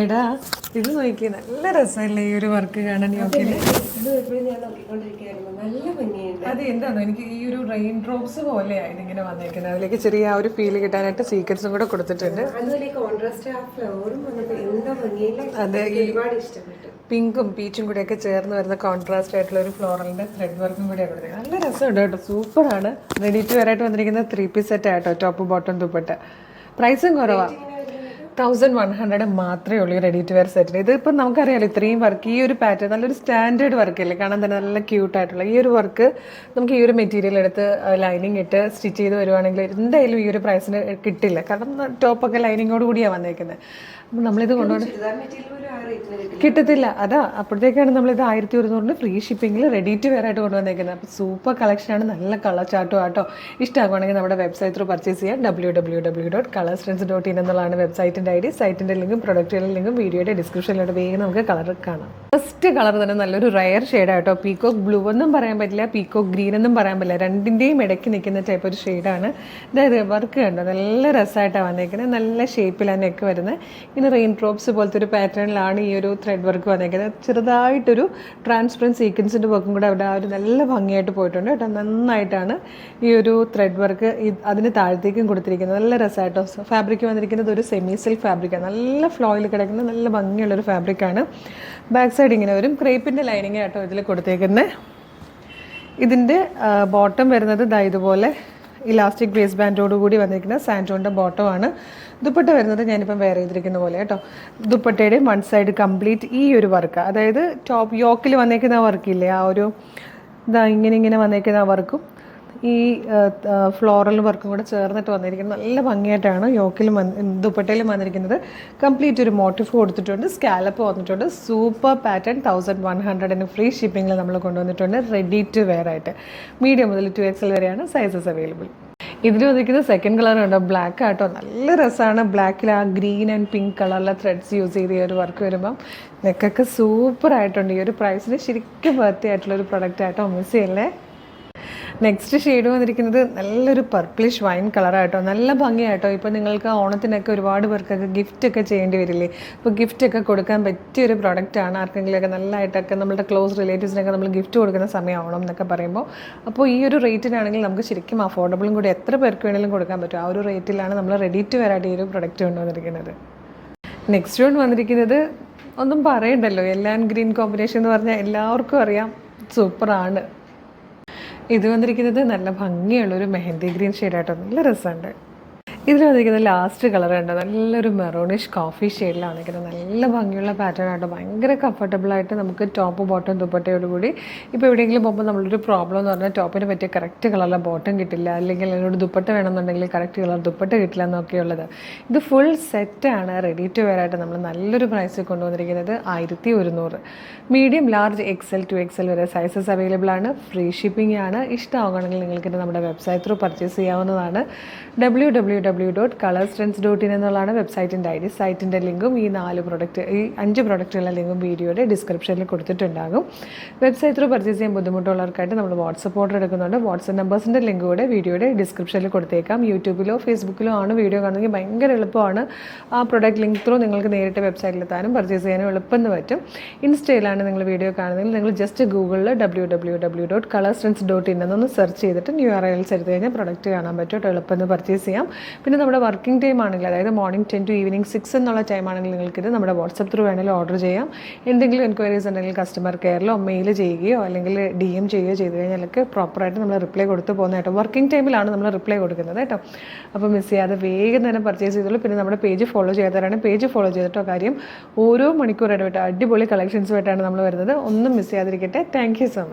എടാ ഇത് നോക്കി നല്ല രസമല്ലേ ഈ ഒരു വർക്ക് കാണാൻ ഭംഗിയുണ്ട്. അത് എന്താണ് എനിക്ക് ഈ ഒരു റെയിൻ ഡ്രോപ്സ് പോലെയാണ് ഇതിങ്ങനെ വന്നേക്കുന്നത് അതിലേക്ക് ചെറിയ ആ ഒരു ഫീൽ കിട്ടാനായിട്ട് സീക്വൻസും കൂടെ കൊടുത്തിട്ടുണ്ട്. അതെ പിങ്കും പീച്ചും കൂടെ ഒക്കെ ചേർന്ന് വരുന്ന കോൺട്രാസ്റ്റ് ആയിട്ടുള്ള ഒരു ഫ്ലോറലിന്റെ ത്രെഡ് വർക്കും കൂടെ കൊടുത്തിരിക്കുന്നത് നല്ല രസമുണ്ട് കേട്ടോ സൂപ്പറാണ് റെഡി ടു വെയർ ആയിട്ട് വന്നിരിക്കുന്ന ത്രീ പീസ് സെറ്റ് ആട്ടോ ടോപ്പ് ബോട്ടം ദുപ്പട്ട. പ്രൈസും കുറവാണ് തൗസൻഡ് വൺ ഹൺഡ്രഡ് മാത്രമേ ഉള്ളൂ ഈ റെഡി ടു വെയർ സെറ്റിന് ഇതിപ്പോൾ നമുക്കറിയാലോ ഇത്രയും വർക്ക് ഈ ഒരു പാറ്റേൺ നല്ലൊരു സ്റ്റാൻഡേർഡ് വർക്ക് അല്ലേ? കാണാൻ തന്നെ നല്ല ക്യൂട്ട് ആയിട്ടുള്ള ഈ ഒരു വർക്ക് നമുക്ക് ഈ ഒരു മെറ്റീരിയൽ എടുത്ത് ലൈനിങ് ഇട്ട് സ്റ്റിച്ച് ചെയ്ത് വരുവാണെങ്കിൽ എന്തായാലും ഈ ഒരു പ്രൈസിന് കിട്ടില്ല. കാരണം ടോപ്പൊക്കെ ലൈനിങ്ങോട് കൂടിയാണ് വന്നേക്കുന്നത് അപ്പം നമ്മളിത് കിട്ടില്ല. കിട്ടത്തില്ല. അതാ അപ്പോഴത്തേക്കാണ് നമ്മളിത് ആയിരത്തി ഒരുന്നൂറിന് ഫ്രീ ഷിപ്പിങ്ങിൽ റെഡി ടു വെയർ ആയിട്ട് കൊണ്ടുവന്നേക്കുന്നത് അപ്പോൾ സൂപ്പർ കളക്ഷനാണ് നല്ല കളർ ചാർട്ടും ആട്ടോ. ഇഷ്ടമാകുവാണെങ്കിൽ നമ്മുടെ വെബ്സൈറ്റ് ത്രൂ പർച്ചേസ് ചെയ്യാം. W W W dot colours friends dot in എന്നുള്ളതാണ് വെബ്സൈറ്റിന്റെ ഐ ഡി സൈറ്റിന്റെ ലിങ്കും പ്രൊഡക്റ്റുകളുടെ ലിങ്കും വീഡിയോയുടെ ഡിസ്ക്രിപ്ഷനിലൂടെ വേഗം നമുക്ക് കളർ കാണാം. ഫസ്റ്റ് കളർ തന്നെ നല്ലൊരു റയർ ഷെയ്ഡാട്ടോ പീക്കോക്ക് ബ്ലൂ എന്നും പറയാൻ പറ്റില്ല പീക്കോക്ക് ഗ്രീൻ എന്നും പറയാൻ പറ്റില്ല. രണ്ടിന്റെയും ഇടയ്ക്ക് നിൽക്കുന്ന ടൈപ്പ് ഒരു ഷെയ്ഡാണ് അതായത് വർക്ക് കണ്ടോ? നല്ല രസമായിട്ടാണ് വന്നേക്കുന്നത് നല്ല ഷേപ്പിലാണ് നെക്ക് വരുന്നത് ഇങ്ങനെ റെയിൻ ഡ്രോപ്സ് പോലത്തെ ഒരു പാറ്റേണിലാണ് ഈ ഒരു ത്രെഡ് വർക്ക് വന്നേക്കുന്നത് ചെറുതായിട്ടൊരു ട്രാൻസ്പെറന്റ് സീക്വൻസിന്റെ വർക്കും കൂടെ അവിടെ ആ ഒരു നല്ല ഭംഗിയായിട്ട് പോയിട്ടുണ്ട് കേട്ടോ. നന്നായിട്ടാണ് ഈ ഒരു ത്രെഡ് വർക്ക് അതിന് താഴത്തേക്കും കൊടുത്തിരിക്കുന്നത്. നല്ല രസമായിട്ടോ ഫാബ്രിക് വന്നിരിക്കുന്നത് ഒരു സെമി സിൽക്ക് ഫാബ്രിക്കാണ് നല്ല ഫ്ലോയിൽ കിടക്കുന്ന നല്ല ഭംഗിയുള്ളൊരു ഫാബ്രിക്കാണ് ബാക്ക് സൈഡ് ഇങ്ങനെ വരും ക്രേപ്പിന്റെ ലൈനിങ് ആട്ടോ ഇതിൽ കൊടുത്തേക്കുന്നത് ഇതിന്റെ ബോട്ടം വരുന്നത് ദാ ഇതുപോലെ ഇലാസ്റ്റിക് ബേസ് ബാൻഡോട് കൂടി വന്നിരിക്കുന്ന സാൻഡോണിന്റെ ബോട്ടമാണ് ദുപ്പട്ട വരുന്നത് ഞാനിപ്പം വേറെ ചെയ്തിരിക്കുന്ന പോലെ കേട്ടോ. ദുപ്പട്ടയുടെ വൺ സൈഡ് കംപ്ലീറ്റ് ഈ ഒരു വർക്ക് അതായത് ടോപ്പ് യോക്കിൽ വന്നേക്കുന്ന വർക്ക് വർക്കില്ലേ ആ ഒരു ഇതാ ഇങ്ങനെ ഇങ്ങനെ വന്നേക്കുന്ന വർക്കും ഈ ഫ്ലോറൽ വർക്കും കൂടെ ചേർന്നിട്ട് വന്നിരിക്കുന്നത് നല്ല ഭംഗിയായിട്ടാണ് യോക്കിലും ദുപ്പട്ടയിലും വന്നിരിക്കുന്നത്. കംപ്ലീറ്റ് ഒരു മോട്ടിഫ് കൊടുത്തിട്ടുണ്ട്. സ്കാലപ്പ് വന്നിട്ടുണ്ട്. സൂപ്പർ പാറ്റേൺ തൗസൻഡ് വൺ ഹൺഡ്രഡിന് ഫ്രീ ഷിപ്പിങ്ങിൽ നമ്മൾ കൊണ്ടുവന്നിട്ടുണ്ട്. റെഡി ടു വെയർ ആയിട്ട്. മീഡിയം മുതൽ ടു എക്സൽ വരെയാണ് സൈസസ് അവൈലബിൾ ഇതിൽ വന്നിരിക്കുന്നത് സെക്കൻഡ് കളർ ഉണ്ട് ബ്ലാക്ക് ആട്ടോ. നല്ല രസമാണ് ബ്ലാക്കിൽ ആ ഗ്രീൻ ആൻഡ് പിങ്ക് കളറിലെ ത്രെഡ്സ് യൂസ് ചെയ്ത് ഈ ഒരു വർക്ക് വരുമ്പം. നെക്കൊക്കെ സൂപ്പർ ആയിട്ടുണ്ട്. ഈ ഒരു പ്രൈസിന് ശരിക്കും വർത്തി ആയിട്ടുള്ള ഒരു പ്രൊഡക്റ്റ് ആയിട്ടോ മിസ് ചെയ്യല്ലേ? നെക്സ്റ്റ് ഷെയ്ഡ് വന്നിരിക്കുന്നത് നല്ലൊരു പർപ്പിളിഷ് വൈൻ കളറായിട്ടോ നല്ല ഭംഗിയായിട്ടോ ഇപ്പോൾ നിങ്ങൾക്ക് ഓണത്തിനൊക്കെ ഒരുപാട് പേർക്കൊക്കെ ഗിഫ്റ്റ് ഒക്കെ ചെയ്യേണ്ടി വരില്ലേ? അപ്പോൾ ഗിഫ്റ്റ് ഒക്കെ കൊടുക്കാൻ പറ്റിയ ഒരു പ്രൊഡക്റ്റാണ് ആർക്കെങ്കിലുമൊക്കെ നല്ലതായിട്ടൊക്കെ നമ്മുടെ ക്ലോസ് റിലേറ്റീവ്സിനൊക്കെ നമ്മൾ ഗിഫ്റ്റ് കൊടുക്കുന്ന സമയം എന്നൊക്കെ പറയുമ്പോൾ അപ്പോൾ ഈ ഒരു റേറ്റിനാണെങ്കിൽ നമുക്ക് ശരിക്കും അഫോർഡബിളും കൂടി എത്ര പേർക്ക് വേണമെങ്കിലും കൊടുക്കാൻ പറ്റും. ആ ഒരു റേറ്റിലാണ് നമ്മൾ റെഡി ടു വെറൈറ്റി ഈ ഒരു പ്രൊഡക്റ്റ് കൊണ്ടുവന്നിരിക്കുന്നത്. നെക്സ്റ്റ് വൺ വന്നിരിക്കുന്നത് ഒന്നും പറയണ്ടല്ലോ. എല്ലാൻ ഗ്രീൻ കോമ്പിനേഷൻ എന്ന് പറഞ്ഞാൽ എല്ലാവർക്കും അറിയാം. സൂപ്പറാണ് ഇത് വന്നിരിക്കുന്നത് നല്ല ഭംഗിയുള്ളൊരു മെഹന്തി ഗ്രീൻ ഷെയ്ഡായിട്ടോ നല്ല രസമുണ്ട്. ഇതിൽ വന്നിരിക്കുന്നത് ലാസ്റ്റ് കളർ ഉണ്ട് നല്ലൊരു മെറോണിഷ് കോഫി ഷെയ്ഡിലാണ് ഇങ്ങനെ നല്ല ഭംഗിയുള്ള പാറ്റേൺ ആയിട്ട് ഭയങ്കര കംഫർട്ടബിൾ ആയിട്ട് നമുക്ക് ടോപ്പ് ബോട്ടം ദുപ്പട്ടയോട് കൂടി ഇപ്പോൾ എവിടെയെങ്കിലും പോകുമ്പോൾ നമ്മളൊരു പ്രോബ്ലം എന്ന് പറഞ്ഞാൽ ടോപ്പിന് പറ്റിയ കറക്റ്റ് കളറിലെ ബോട്ടം കിട്ടില്ല. അല്ലെങ്കിൽ അതിനോട് ദുപ്പട്ട വേണമെന്നുണ്ടെങ്കിൽ കറക്റ്റ് കളർ ദുപ്പട്ട കിട്ടില്ല എന്നൊക്കെയുള്ളത് ഇത് ഫുൾ സെറ്റാണ് റെഡി ടു വെയർ ആയിട്ട് നമ്മൾ നല്ലൊരു പ്രൈസിൽ കൊണ്ടുവന്നിരിക്കുന്നത് ആയിരത്തി ഒരുന്നൂറ് medium large XL to XL വരെ സൈസസ് അവൈലബിൾ ആണ്. ഫ്രീ ഷിപ്പിംഗ് ആണ്. ഇഷ്ടമാകണമെങ്കിൽ നിങ്ങൾക്ക് നമ്മുടെ വെബ്സൈറ്റ് ത്രൂ പർച്ചേസ് ചെയ്യാവുന്നതാണ്. W W W dot colours trends dot in എന്നുള്ളതാണ് വെബ്സൈറ്റിന്റെ ഐ ഡി സൈറ്റിന്റെ ലിങ്കും ഈ നാല് പ്രൊഡക്റ്റ് ഈ അഞ്ച് പ്രൊഡക്റ്റുകളുടെ ലിങ്കും വീഡിയോയുടെ ഡിസ്ക്രിപ്ഷനിൽ കൊടുത്തിട്ടുണ്ടാകും. വെബ്സൈറ്റ് ത്രൂ പർച്ചേസ് ചെയ്യാൻ ബുദ്ധിമുട്ടുള്ളവർക്കായിട്ട് നമ്മൾ വാട്സപ്പ് ഓർഡർ എടുക്കുന്നുണ്ട്. വാട്സപ്പ് നമ്പേഴ്സിന്റെ ലിങ്ക് കൂടെ വീഡിയോയുടെ ഡിസ്ക്രിപ്ഷനിൽ കൊടുത്തേക്കാം. യൂട്യൂബിലോ ഫേസ്ബുക്കിലോ ആണ് വീഡിയോ കാണുന്നെങ്കിൽ ഭയങ്കര എളുപ്പമാണ്. ആ പ്രൊഡക്റ്റ് ലിങ്ക് ത്രൂ നിങ്ങൾക്ക് നേരിട്ട് വെബ്സൈറ്റിലെത്താനും പർച്ചേസ് ചെയ്യാനും എളുപ്പം പറ്റും. ഇൻസ്റ്റയിലാണ് നിങ്ങൾ വീഡിയോ കാണുന്നതെങ്കിൽ നിങ്ങൾ ജസ്റ്റ് ഗൂഗിളിൽ W W W dot colours trends dot in എന്നൊന്ന് സെർച്ച് ചെയ്തിട്ട് ന്യൂ ആർ എൽസ് എടുത്ത് കഴിഞ്ഞാൽ പ്രൊഡക്റ്റ് കാണാൻ പറ്റും. എളുപ്പം പർച്ചേസ് ചെയ്യാം. പിന്നെ നമ്മുടെ വർക്കിംഗ് ടൈം ആണെങ്കിൽ അതായത് morning ten to evening six എന്നുള്ള ടൈം ആണെങ്കിൽ നിങ്ങൾക്കിത് നമ്മുടെ വാട്സപ്പ് ത്രൂ വേണമെങ്കിൽ ഓർഡർ ചെയ്യാം. എന്തെങ്കിലും എൻക്വയറീസ് ഉണ്ടെങ്കിൽ കസ്റ്റമർ കെയറിലോ മെയിൽ ചെയ്യുകയോ അല്ലെങ്കിൽ ഡി എം ചെയ്യുകയോ ചെയ്ത് കഴിഞ്ഞാലൊക്കെ പ്രോപ്പറായിട്ട് നമ്മൾ റിപ്ലൈ കൊടുത്ത് പോകുന്ന കേട്ടോ. വർക്കിംഗ് ടൈമിലാണ് നമ്മൾ റിപ്ലൈ കൊടുക്കുന്നത് കേട്ടോ. അപ്പോൾ മിസ് ചെയ്യാതെ വേഗം തന്നെ പർച്ചേസ് ചെയ്തോളൂ. പിന്നെ നമ്മുടെ പേജ് ഫോളോ ചെയ്യാത്തവരാണ്. പേജ് ഫോളോ ചെയ്തിട്ടോ കാര്യം ഓരോ മണിക്കൂർ ഇടവിട്ട് അടിപൊളി കളക്ഷൻസുമായിട്ടാണ് നമ്മൾ വരുന്നത്. ഒന്നും miss ചെയ്യാതിരിക്കട്ടെ. Thank you so much